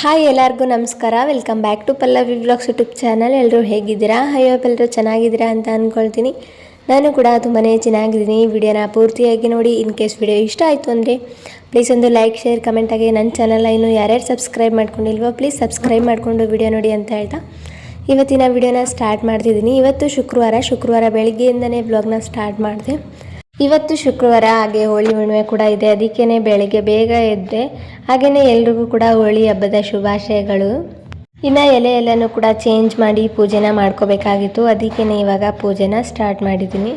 Hi ಎಲ್ಲರಿಗೂ ನಮಸ್ಕಾರ. Welcome back to Pallavi vlogs YouTube channel ಎಲ್ಲರೂ ಹೇಗಿದ್ದೀರಾ? ಅಯ್ಯೋ ಎಲ್ಲರೂ ಚೆನ್ನಾಗಿದ್ದೀರಾ ಅಂತ ಅಂದ್ಕೊಳ್ತೀನಿ ನಾನು ಕೂಡ ತುಂಬಾ ಚೆನ್ನಾಗಿದ್ದೀನಿ. ವಿಡಿಯೋನ ಪೂರ್ತಿಯಾಗಿ ನೋಡಿ. ಇನ್ ಕೇಸ್ ವಿಡಿಯೋ ಇಷ್ಟ ಆಯಿತು ಅಂದರೆ ಪ್ಲೀಸ್ ಒಂದು ಲೈಕ್ ಶೇರ್ ಕಮೆಂಟಾಗಿ ನನ್ನ ಚಾನಲ್ ಇನ್ನೂ ಯಾರ್ಯಾರು ಸಬ್ಸ್ಕ್ರೈಬ್ ಮಾಡ್ಕೊಂಡಿಲ್ವೋ ಪ್ಲೀಸ್ ಸಬ್ಸ್ಕ್ರೈಬ್ ಮಾಡಿಕೊಂಡು ವಿಡಿಯೋ ನೋಡಿ ಅಂತ ಹೇಳ್ತಾ. ಇವತ್ತಿನ ವಿಡಿಯೋನ ಸ್ಟಾರ್ಟ್ ಮಾಡ್ತಿದ್ದೀನಿ. ಇವತ್ತು ಶುಕ್ರವಾರ ಶುಕ್ರವಾರ ಬೆಳಗ್ಗೆಯಿಂದನೇ ವ್ಲಾಗ್ನ ಸ್ಟಾರ್ಟ್ ಮಾಡಿದೆ. ಇವತ್ತು ಶುಕ್ರವಾರ ಹಾಗೆ ಹೋಳಿ ಹುಣ್ಣಿಮೆ ಕೂಡ ಇದೆ. ಅದಕ್ಕೇ ಬೆಳಗ್ಗೆ ಬೇಗ ಎದ್ದೆ ಹಾಗೆಯೇ ಎಲ್ರಿಗೂ ಕೂಡ ಹೋಳಿ ಹಬ್ಬದ ಶುಭಾಶಯಗಳು. ಇನ್ನು ಎಲೆ ಎಲ್ಲನೂ ಕೂಡ ಚೇಂಜ್ ಮಾಡಿ ಪೂಜೆನ ಮಾಡ್ಕೋಬೇಕಾಗಿತ್ತು. ಅದಕ್ಕೇ ಇವಾಗ ಪೂಜೆನ ಸ್ಟಾರ್ಟ್ ಮಾಡಿದ್ದೀನಿ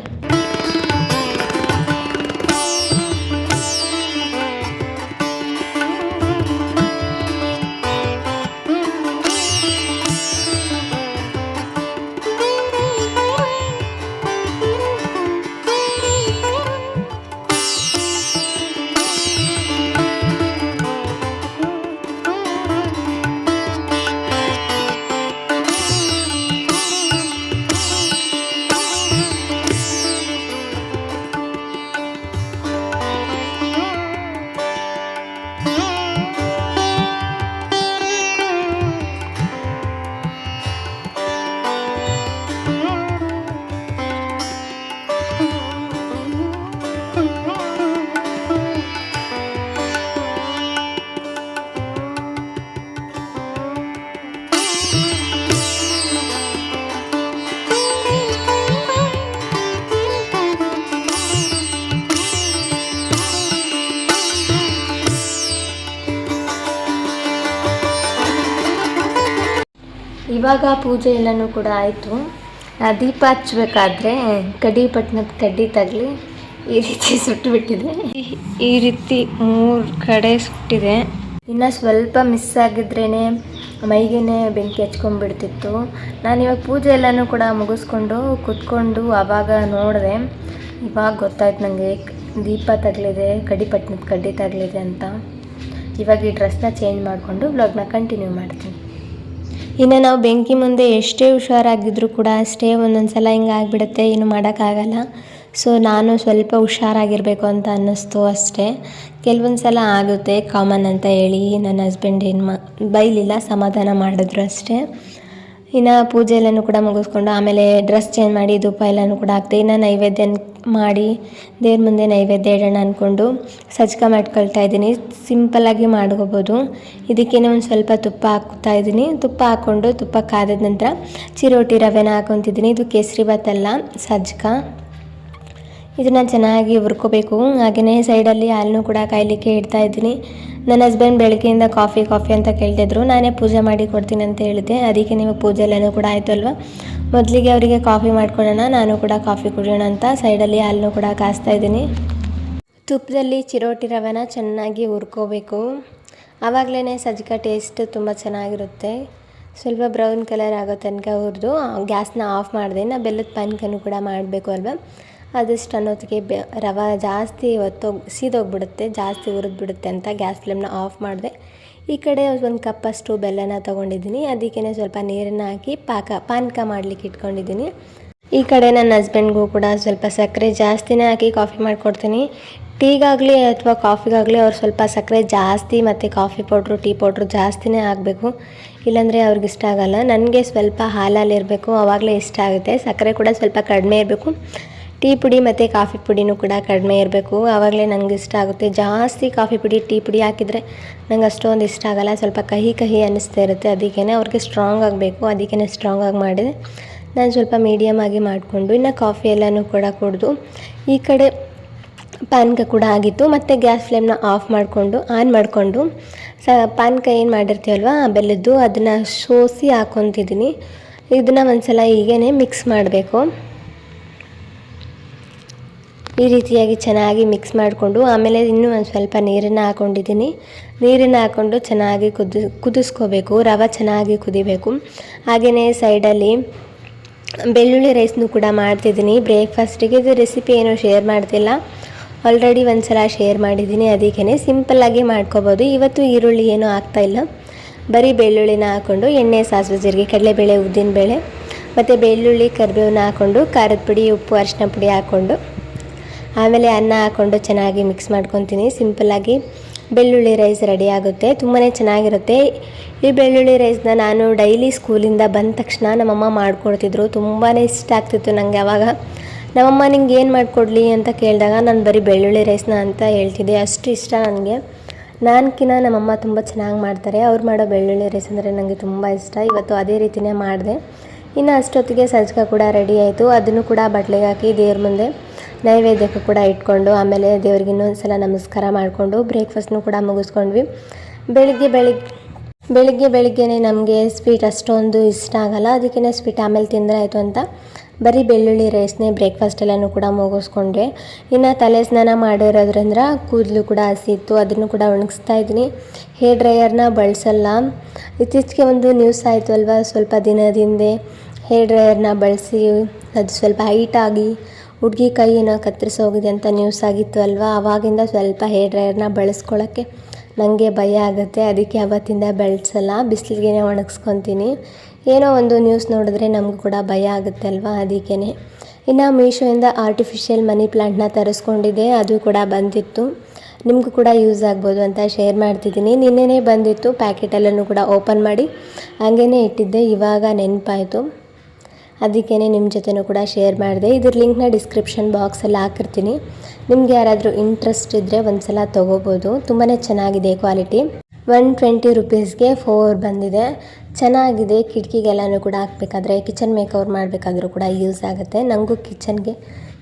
ಇವಾಗ ಪೂಜೆ ಎಲ್ಲನೂ ಕೂಡ ಆಯಿತು. ದೀಪ ಹಚ್ಚಬೇಕಾದ್ರೆ ಕಡ್ಡಿ ಪಟ್ಟಣದ ಕಡ್ಡಿ ತಗಲಿ ಈ ರೀತಿ ಸುಟ್ಟುಬಿಟ್ಟಿದೆ ಈ ರೀತಿ ಮೂರು ಕಡೆ ಸುಟ್ಟಿದೆ. ಇನ್ನು ಸ್ವಲ್ಪ ಮಿಸ್ ಆಗಿದ್ರೇ ಮೈಗೇನೆ ಬೆಂಕಿ ಹಚ್ಕೊಂಡ್ಬಿಡ್ತಿತ್ತು. ನಾನು ಇವಾಗ ಪೂಜೆ ಎಲ್ಲನೂ ಕೂಡ ಮುಗಿಸ್ಕೊಂಡು ಕುತ್ಕೊಂಡು ಆವಾಗ ನೋಡಿದೆ. ಇವಾಗ ಗೊತ್ತಾಯ್ತು ನನಗೆ ದೀಪ ತಗಲಿದೆ ಕಡ್ಡಿ ಪಟ್ಟಣದ ಕಡ್ಡಿ ತಗಲಿದೆ ಅಂತ. ಇವಾಗ ಈ ಡ್ರೆಸ್ನ ಚೇಂಜ್ ಮಾಡಿಕೊಂಡು ವ್ಲಾಗ್ನ ಕಂಟಿನ್ಯೂ ಮಾಡ್ತೀನಿ. ಇನ್ನು ನಾವು ಬೆಂಕಿ ಮುಂದೆ ಎಷ್ಟೇ ಹುಷಾರಾಗಿದ್ದರೂ ಕೂಡ ಅಷ್ಟೇ ಒಂದೊಂದು ಸಲ ಹಿಂಗೆ ಆಗಿಬಿಡುತ್ತೆ ಏನು ಮಾಡೋಕ್ಕಾಗಲ್ಲ. ಸೊ ನಾನು ಸ್ವಲ್ಪ ಹುಷಾರಾಗಿರಬೇಕು ಅಂತ ಅನ್ನಿಸ್ತು ಅಷ್ಟೇ. ಕೆಲವೊಂದು ಸಲ ಆಗುತ್ತೆ ಕಾಮನ್ ಅಂತ ಹೇಳಿ ನನ್ನ ಹಸ್ಬೆಂಡ್ ಏನು ಮಾ, ಬೈಲಿಲ್ಲ, ಸಮಾಧಾನ ಮಾಡಿದ್ರು ಅಷ್ಟೇ. ಇನ್ನು ಪೂಜೆ ಎಲ್ಲನೂ ಕೂಡ ಮುಗಿಸ್ಕೊಂಡು ಆಮೇಲೆ ಡ್ರೆಸ್ ಚೇಂಜ್ ಮಾಡಿ ಧೂಪ ಎಲ್ಲನೂ ಕೂಡ ಹಾಕ್ತೆ ಇನ್ನು ನೈವೇದ್ಯ ಮಾಡಿ ದೇವ್ರ ಮುಂದೆ ನೈವೇದ್ಯ ಇಡೋಣ ಅಂದ್ಕೊಂಡು ಸಜ್ಕ ಮಾಡ್ಕೊಳ್ತಾ ಇದ್ದೀನಿ. ಸಿಂಪಲ್ಲಾಗಿ ಮಾಡ್ಕೋಬೋದು. ಇದಕ್ಕೇನೆ ಒಂದು ಸ್ವಲ್ಪ ತುಪ್ಪ ಹಾಕ್ತಾ ಇದ್ದೀನಿ. ತುಪ್ಪ ಹಾಕ್ಕೊಂಡು ತುಪ್ಪ ಕಾದ ನಂತರ ಚಿರೋಟಿ ರವೆನ ಹಾಕೊತಿದ್ದೀನಿ. ಇದು ಕೇಸರಿ ಭಾತ್ ಅಲ್ಲ, ಸಜ್ಕ. ಇದನ್ನು ಚೆನ್ನಾಗಿ ಹುರ್ಕೋಬೇಕು. ಹಾಗೆಯೇ ಸೈಡಲ್ಲಿ ಹಾಲನ್ನು ಕೂಡ ಕಾಯಲಿಕ್ಕೆ ಇಡ್ತಾ ಇದ್ದೀನಿ. ನನ್ನ ಹಸ್ಬೆಂಡ್ ಬೆಳಗ್ಗೆಯಿಂದ ಕಾಫಿ ಕಾಫಿ ಅಂತ ಕೇಳ್ತಿದ್ರು. ನಾನೇ ಪೂಜೆ ಮಾಡಿ ಕೊಡ್ತೀನಿ ಅಂತ ಹೇಳಿದೆ ಅದಕ್ಕೆ ನೀವು ಪೂಜೆ ಎಲ್ಲನೂ ಕೂಡ ಆಯಿತು ಅಲ್ವಾ? ಮೊದಲಿಗೆ ಅವರಿಗೆ ಕಾಫಿ ಮಾಡ್ಕೊಳ್ಳೋಣ ನಾನು ಕೂಡ ಕಾಫಿ ಕುಡಿಯೋಣ ಅಂತ ಸೈಡಲ್ಲಿ ಹಾಲನ್ನು ಕೂಡ ಕಾಯಿಸ್ತಾ ಇದ್ದೀನಿ. ತುಪ್ಪದಲ್ಲಿ ಚಿರೋಟಿ ರವೆನ ಚೆನ್ನಾಗಿ ಹುರ್ಕೋಬೇಕು. ಆವಾಗಲೇ ಸಜ್ಜಿಕ ಟೇಸ್ಟ್ ತುಂಬ ಚೆನ್ನಾಗಿರುತ್ತೆ. ಸ್ವಲ್ಪ ಬ್ರೌನ್ ಕಲರ್ ಆಗೋ ತನಕ ಹುರಿದು ಗ್ಯಾಸ್ನ ಆಫ್ ಮಾಡಿದೆ. ನಾ ಬೆಲ್ಲದ ಪಾನಕನೂ ಕೂಡ ಮಾಡಬೇಕು ಅಲ್ವಾ? ಅದಷ್ಟು ಅನ್ನೋದಕ್ಕೆ ಬೆ, ರವೆ ಜಾಸ್ತಿ ಹೊತ್ತೋಗಿ ಸೀದೋಗ್ಬಿಡುತ್ತೆ, ಜಾಸ್ತಿ ಹುರಿದ್ಬಿಡುತ್ತೆ ಅಂತ ಗ್ಯಾಸ್ ಫ್ಲೇಮ್ನ ಆಫ್ ಮಾಡಿದೆ. ಈ ಕಡೆ ಒಂದು ಕಪ್ಪಷ್ಟು ಬೆಲ್ಲನ ತೊಗೊಂಡಿದ್ದೀನಿ. ಅದಕ್ಕೇ ಸ್ವಲ್ಪ ನೀರನ್ನು ಹಾಕಿ ಪಾಕ, ಪಾನಕ ಮಾಡಲಿಕ್ಕೆ ಇಟ್ಕೊಂಡಿದ್ದೀನಿ. ಈ ಕಡೆ ನನ್ನ ಹಸ್ಬೆಂಡ್ಗೂ ಕೂಡ ಸ್ವಲ್ಪ ಸಕ್ಕರೆ ಜಾಸ್ತಿನೇ ಹಾಕಿ ಕಾಫಿ ಮಾಡಿಕೊಡ್ತೀನಿ. ಟೀಗಾಗಲಿ ಅಥವಾ ಕಾಫಿಗಾಗಲಿ ಅವ್ರು ಸ್ವಲ್ಪ ಸಕ್ಕರೆ ಜಾಸ್ತಿ ಮತ್ತು ಕಾಫಿ ಪೌಡ್ರು, ಟೀ ಪೌಡ್ರು ಜಾಸ್ತಿನೇ ಹಾಕಬೇಕು. ಇಲ್ಲಾಂದರೆ ಅವ್ರಿಗೆ ಇಷ್ಟ ಆಗಲ್ಲ. ನನಗೆ ಸ್ವಲ್ಪ ಹಾಲಲ್ಲಿ ಇರಬೇಕು ಆವಾಗಲೇ ಇಷ್ಟ ಆಗುತ್ತೆ. ಸಕ್ಕರೆ ಕೂಡ ಸ್ವಲ್ಪ ಕಡಿಮೆ ಇರಬೇಕು. ಟೀ ಪುಡಿ ಮತ್ತು ಕಾಫಿ ಪುಡಿನೂ ಕೂಡ ಕಡಿಮೆ ಇರಬೇಕು. ಆವಾಗಲೇ ನನಗೆ ಇಷ್ಟ ಆಗುತ್ತೆ. ಜಾಸ್ತಿ ಕಾಫಿ ಪುಡಿ, ಟೀ ಪುಡಿ ಹಾಕಿದರೆ ನಂಗೆ ಅಷ್ಟೊಂದು ಇಷ್ಟ ಆಗಲ್ಲ. ಸ್ವಲ್ಪ ಕಹಿ ಕಹಿ ಅನ್ನಿಸ್ತಾ ಇರುತ್ತೆ. ಅದಕ್ಕೇ ಅವ್ರಿಗೆ ಸ್ಟ್ರಾಂಗ್ ಆಗಬೇಕು. ಅದಕ್ಕೇ ಸ್ಟ್ರಾಂಗ್ ಆಗಿ ಮಾಡಿದೆ. ನಾನು ಸ್ವಲ್ಪ ಮೀಡಿಯಮ್ ಆಗಿ ಮಾಡಿಕೊಂಡು ಇನ್ನು ಕಾಫಿ ಎಲ್ಲನೂ ಕೂಡ ಕುಡಿದು ಈ ಕಡೆ ಪಾನ್ಕ ಕೂಡ ಆಗಿತ್ತು ಮತ್ತು ಗ್ಯಾಸ್ ಫ್ಲೇಮ್ನ ಆಫ್ ಮಾಡಿಕೊಂಡು ಆನ್ ಮಾಡಿಕೊಂಡು ಸ ಪಾನ್ಕ ಏನು ಮಾಡಿರ್ತೀವಲ್ವ? ಬೆಲ್ಲದ್ದು. ಅದನ್ನು ಸೋಸಿ ಹಾಕೊತಿದ್ದೀನಿ. ಇದನ್ನು ಒಂದು ಸಲ ಹೀಗೇ ಮಿಕ್ಸ್ ಮಾಡಬೇಕು. ಈ ರೀತಿಯಾಗಿ ಚೆನ್ನಾಗಿ ಮಿಕ್ಸ್ ಮಾಡಿಕೊಂಡು ಆಮೇಲೆ ಇನ್ನೂ ಒಂದು ಸ್ವಲ್ಪ ನೀರನ್ನು ಹಾಕ್ಕೊಂಡಿದ್ದೀನಿ ನೀರನ್ನು ಹಾಕ್ಕೊಂಡು ಚೆನ್ನಾಗಿ ಕುದಿ, ಕುದಿಸ್ಕೋಬೇಕು, ರವೆ ಚೆನ್ನಾಗಿ ಕುದಿಬೇಕು. ಹಾಗೆಯೇ ಸೈಡಲ್ಲಿ ಬೆಳ್ಳುಳ್ಳಿ ರೈಸ್ನು ಕೂಡ ಮಾಡ್ತಿದ್ದೀನಿ. ಬ್ರೇಕ್ಫಾಸ್ಟಿಗೆ ಇದು ರೆಸಿಪಿ ಏನು ಶೇರ್ ಮಾಡ್ತಿಲ್ಲ. ಆಲ್ರೆಡಿ ಒಂದು ಸಲ ಶೇರ್ ಮಾಡಿದ್ದೀನಿ ಅದಕ್ಕೇ ಸಿಂಪಲ್ಲಾಗಿ ಮಾಡ್ಕೋಬೋದು. ಇವತ್ತು ಈರುಳ್ಳಿ ಏನೂ ಆಗ್ತಾಯಿಲ್ಲ ಬರೀ ಬೆಳ್ಳುಳ್ಳಿನ ಹಾಕ್ಕೊಂಡು ಎಣ್ಣೆ, ಸಾಸಿವೆ, ಜೀರಿಗೆ, ಕಡಲೆಬೇಳೆ, ಉದ್ದಿನಬೇಳೆ, ಮತ್ತು ಬೆಳ್ಳುಳ್ಳಿ ಕರಿಬೇವನ್ನ ಹಾಕ್ಕೊಂಡು ಖಾರದ ಪುಡಿ, ಉಪ್ಪು ಅರಿಶಿನ ಪುಡಿ ಹಾಕ್ಕೊಂಡು ಆಮೇಲೆ ಅನ್ನ ಹಾಕ್ಕೊಂಡು ಚೆನ್ನಾಗಿ ಮಿಕ್ಸ್ ಮಾಡ್ಕೊತೀನಿ. ಸಿಂಪಲ್ಲಾಗಿ ಬೆಳ್ಳುಳ್ಳಿ ರೈಸ್ ರೆಡಿ ಆಗುತ್ತೆ. ತುಂಬಾ ಚೆನ್ನಾಗಿರುತ್ತೆ. ಈ ಬೆಳ್ಳುಳ್ಳಿ ರೈಸ್ನ ನಾನು ಡೈಲಿ ಸ್ಕೂಲಿಂದ ಬಂದ ತಕ್ಷಣ ನಮ್ಮಮ್ಮ ಮಾಡಿಕೊಡ್ತಿದ್ರು. ತುಂಬಾ ಇಷ್ಟ ಆಗ್ತಿತ್ತು ನನಗೆ ಅವಾಗ. ನಮ್ಮಮ್ಮ, ನಿಂಗೆ ಏನು ಮಾಡಿಕೊಡ್ಲಿ? ಅಂತ ಕೇಳಿದಾಗ ನಾನು ಬರೀ ಬೆಳ್ಳುಳ್ಳಿ ರೈಸ್ನ ಅಂತ ಹೇಳ್ತಿದ್ದೆ. ಅಷ್ಟು ಇಷ್ಟ ನನಗೆ. ನಾನ್ಕಿನ ನಮ್ಮಮ್ಮ ತುಂಬ ಚೆನ್ನಾಗಿ ಮಾಡ್ತಾರೆ. ಅವ್ರು ಮಾಡೋ ಬೆಳ್ಳುಳ್ಳಿ ರೈಸ್ ಅಂದರೆ ನನಗೆ ತುಂಬ ಇಷ್ಟ. ಇವತ್ತು ಅದೇ ರೀತಿಯೇ ಮಾಡಿದೆ. ಇನ್ನು ಅಷ್ಟೊತ್ತಿಗೆ ಸಜ್ಜಕ ಕೂಡ ರೆಡಿ ಆಯಿತು. ಅದನ್ನು ಕೂಡ ಬಟ್ಲಿಗೆ ಹಾಕಿ ದೇವ್ರ ಮುಂದೆ ನೈವೇದ್ಯಕ್ಕೆ ಕೂಡ ಇಟ್ಕೊಂಡು, ಆಮೇಲೆ ದೇವ್ರಿಗೆ ಇನ್ನೊಂದು ಸಲ ನಮಸ್ಕಾರ ಮಾಡಿಕೊಂಡು ಬ್ರೇಕ್ಫಾಸ್ಟ್ನು ಕೂಡ ಮುಗಿಸ್ಕೊಂಡ್ವಿ. ಬೆಳಿಗ್ಗೆ ಬೆಳಿಗ್ಗೆ ಬೆಳಿಗ್ಗೆ ಬೆಳಿಗ್ಗೆನೇ ನಮಗೆ ಸ್ವೀಟ್ ಅಷ್ಟೊಂದು ಇಷ್ಟ ಆಗಲ್ಲ. ಅದಕ್ಕೆ ಸ್ವೀಟ್ ಆಮೇಲೆ ತಿಂದರೆ ಆಯಿತು ಅಂತ. ಬರೀ ಬೆಳ್ಳುಳ್ಳಿ ರೈಸ್ನೇ ಬ್ರೇಕ್ಫಾಸ್ಟ್ ಎಲ್ಲನೂ ಕೂಡ ಮುಗಿಸ್ಕೊಂಡೆ. ಇನ್ನು ತಲೆ ಸ್ನಾನ ಮಾಡಿರೋದ್ರಿಂದ ಕೂದಲು ಕೂಡ ಹಸಿತ್ತು, ಅದನ್ನು ಕೂಡ ಒಣಗಿಸ್ತಾ ಇದ್ದೀನಿ. ಹೇರ್ ಡ್ರೈಯರ್ನ ಬಳಸಲ್ಲ. ಇತ್ತೀಚೆಗೆ ಒಂದು ನ್ಯೂಸ್ ಆಯಿತು ಅಲ್ವಾ, ಸ್ವಲ್ಪ ದಿನದ ಹಿಂದೆ. ಹೇರ್ ಡ್ರೈಯರ್ನ ಬಳಸಿ ಅದು ಸ್ವಲ್ಪ ಹೈಟಾಗಿ ಹುಡುಗಿ ಕೈಯನ್ನು ಕತ್ತರಿಸಿ ಹೋಗಿದೆ ಅಂತ ನ್ಯೂಸ್ ಆಗಿತ್ತು ಅಲ್ವಾ ಆವಾಗಿಂದ ಸ್ವಲ್ಪ ಹೇರ್ ಡ್ರೈಯರ್ನ ಬಳಸ್ಕೊಳ್ಳೋಕ್ಕೆ ನನಗೆ ಭಯ ಆಗುತ್ತೆ. ಅದಕ್ಕೆ ಅವತ್ತಿಂದ ಬೆಳೆಸಲ್ಲ ಬಿಸಿಲಿಗೆ ಒಣಗಿಸ್ಕೊತೀನಿ. ಏನೋ ಒಂದು ನ್ಯೂಸ್ ನೋಡಿದ್ರೆ ನಮಗೂ ಕೂಡ ಭಯ ಆಗುತ್ತೆ ಅಲ್ವಾ ಅದಕ್ಕೇ ಇನ್ನು ಮೀಶೋಯಿಂದ ಆರ್ಟಿಫಿಷಿಯಲ್ ಮನಿ ಪ್ಲ್ಯಾಂಟ್ನ ತರಿಸ್ಕೊಂಡಿದ್ದೆ ಅದು ಕೂಡ ಬಂದಿತ್ತು. ನಿಮಗೂ ಕೂಡ ಯೂಸ್ ಆಗ್ಬೋದು ಅಂತ ಶೇರ್ ಮಾಡ್ತಿದ್ದೀನಿ. ನಿನ್ನೆನೇ ಬಂದಿತ್ತು ಪ್ಯಾಕೆಟಲ್ಲೂ ಕೂಡ ಓಪನ್ ಮಾಡಿ. ಹಂಗೇ ಇಟ್ಟಿದ್ದೆ, ಇವಾಗ ನೆನಪಾಯಿತು. ಅದಕ್ಕೇ ನಿಮ್ಮ ಜೊತೆನೂ ಕೂಡ ಶೇರ್ ಮಾಡಿದೆ. ಇದ್ರ ಲಿಂಕ್ನ ಡಿಸ್ಕ್ರಿಪ್ಷನ್ ಬಾಕ್ಸಲ್ಲಿ ಹಾಕಿರ್ತೀನಿ. ನಿಮ್ಗೆ ಯಾರಾದರೂ ಇಂಟ್ರೆಸ್ಟ್ ಇದ್ದರೆ ಒಂದು ಸಲ ತೊಗೋಬೋದು. ತುಂಬಾ ಚೆನ್ನಾಗಿದೆ ಕ್ವಾಲಿಟಿ ಒನ್ ಟ್ವೆಂಟಿ ರುಪೀಸ್ಗೆ ಫೋರ್ ಬಂದಿದೆ. ಚೆನ್ನಾಗಿದೆ. ಕಿಟಕಿಗೆಲ್ಲನೂ ಕೂಡ ಹಾಕ್ಬೇಕಾದ್ರೆ ಕಿಚನ್ ಮೇಕವರ್ ಮಾಡಬೇಕಾದ್ರೂ ಕೂಡ ಯೂಸ್ ಆಗುತ್ತೆ. ನನಗೂ ಕಿಚನ್ಗೆ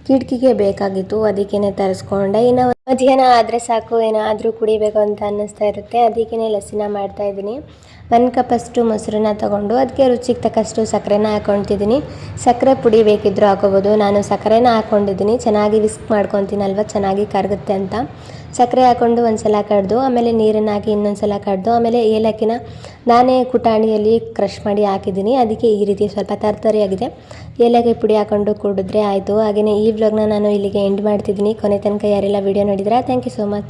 ಕಿಟಕಿಗೆ ಬೇಕಾಗಿತ್ತು, ಅದಕ್ಕೇನೆ ತರಿಸ್ಕೊಂಡೆ. ಇನ್ನು ಮಧ್ಯಾಹ್ನ ಆದರೆ ಸಾಕು, ಏನಾದರೂ ಕುಡಿಬೇಕು ಅಂತ ಅನ್ನಿಸ್ತಾ ಇರುತ್ತೆ. ಅದಕ್ಕೇ ಲಸ್ಸಿನ ಮಾಡ್ತಾಯಿದ್ದೀನಿ ಒಂದು ಕಪ್ಪಷ್ಟು ಮೊಸರನ್ನ ತಗೊಂಡು ಅದಕ್ಕೆ ರುಚಿಗೆ ತಕ್ಕಷ್ಟು ಸಕ್ಕರೆನ ಹಾಕ್ಕೊತಿದ್ದೀನಿ ಸಕ್ಕರೆ ಪುಡಿ ಬೇಕಿದ್ದರೂ ಹಾಕೋಬೋದು. ನಾನು ಸಕ್ಕರೆನ ಹಾಕ್ಕೊಂಡಿದ್ದೀನಿ ಚೆನ್ನಾಗಿ ವಿಸ್ಕ್ ಮಾಡ್ಕೊತೀನಲ್ವ? ಚೆನ್ನಾಗಿ ಕರಗುತ್ತೆ ಅಂತ. ಸಕ್ಕರೆ ಹಾಕ್ಕೊಂಡು ಒಂದು ಸಲ ಕಡ್ದು, ಆಮೇಲೆ ನೀರನ್ನು ಹಾಕಿ ಇನ್ನೊಂದು ಸಲ ಕಡ್ದು, ಆಮೇಲೆ ಏಲಕ್ಕಿನ ನಾನೇ ಕುಟಾಣಿಯಲ್ಲಿ ಕ್ರಷ್ ಮಾಡಿ ಹಾಕಿದ್ದೀನಿ. ಅದಕ್ಕೆ ಈ ರೀತಿ ಸ್ವಲ್ಪ ತರ್ತರಿಯಾಗಿದೆ. ಏಲಕ್ಕಿ ಪುಡಿ ಹಾಕ್ಕೊಂಡು ಕುಡಿದ್ರೆ ಆಯಿತು. ಹಾಗೆಯೇ ಈ ವ್ಲಾಗ್ನ ನಾನು ಇಲ್ಲಿಗೆ ಎಂಡ್ ಮಾಡ್ತಿದ್ದೀನಿ. ಕೊನೆ ತನಕ ಯಾರೆಲ್ಲ ವೀಡಿಯೋ ನೋಡಿದ್ರೆ ಥ್ಯಾಂಕ್ ಯು ಸೋ ಮಚ್